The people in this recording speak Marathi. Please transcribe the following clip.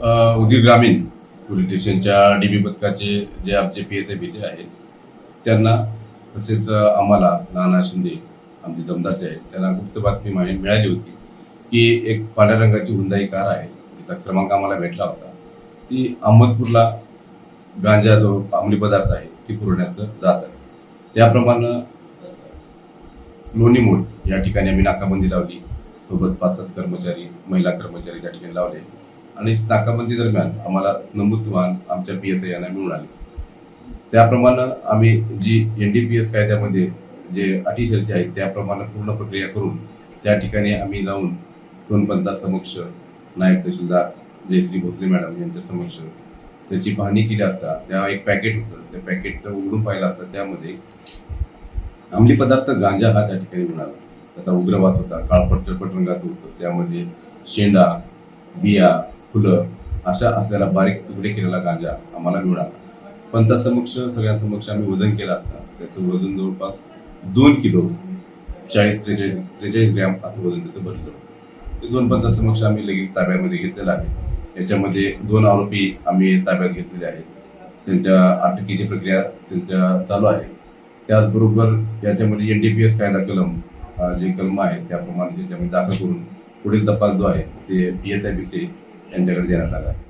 उदीर ग्रामीण पोलीस स्टेशनच्या डी बी पथकाचे जे आमचे P S I B C आहेत त्यांना तसेच आम्हाला नाना शिंदे आमचे दमदारचे आहेत त्यांना गुप्त बातमी माहिती मिळाली होती की एक पांढऱ्या रंगाची हुंदाई कार आहे तिचा क्रमांक आम्हाला भेटला होता. ती अहमदपूरला गांजा जो अंमली पदार्थ आहे ती पुरवण्याचं जात आहे. त्याप्रमाणे लोणी मोड या ठिकाणी आम्ही नाकाबंदी लावली. सोबत पाच सात कर्मचारी महिला कर्मचारी त्या ठिकाणी लावले. आणि नाकाबंदी दरम्यान आम्हाला नमूद वाहन आमच्या पी एस आय यांना मिळून आले. त्याप्रमाणे आम्ही G N D P S कायद्यामध्ये जे अटी शर्ती आहेत त्याप्रमाणे पूर्ण प्रक्रिया करून त्या ठिकाणी आम्ही जाऊन दोन समक्ष नायब तहसीलदार जयश्री भोसले मॅडम यांच्या समक्ष त्याची पाहणी केली असता त्या एक पॅकेट होतं. त्या पॅकेटचं उघडून पाहिलं असता त्यामध्ये अंमली पदार्थ गांजा हा त्या ठिकाणी मिळाला. त्याचा उग्रवास होता. काळपट चळपट रंगाचं होतं. त्यामध्ये शेंडा बिया फुलं अशा असलेला बारीक तुकडे केलेला गांजा आम्हाला मिळाला पण त्या समक्ष सगळ्यांसमक्ष आम्ही वजन केलं असता. त्याचं वजन जवळपास दोन किलो चाळीस त्रेचाळीस त्रेचाळीस ग्रॅम असं वजन त्याचं भरलं. ते दोन पंचायत समक्ष आम्ही लगेच ताब्यामध्ये घेतलेलं आहे. याच्यामध्ये दोन आरोपी आम्ही ताब्यात घेतलेले आहेत. त्यांच्या अटकेची प्रक्रिया त्यांच्या चालू आहे. त्याचबरोबर याच्यामध्ये एन डी पी एस कायदा कलम जे कलम आहेत त्याप्रमाणे त्याच्यामध्ये दाखल करून पुढील तपास जो आहे ते P S I B C यांच्याकडे देण्यात आला आहे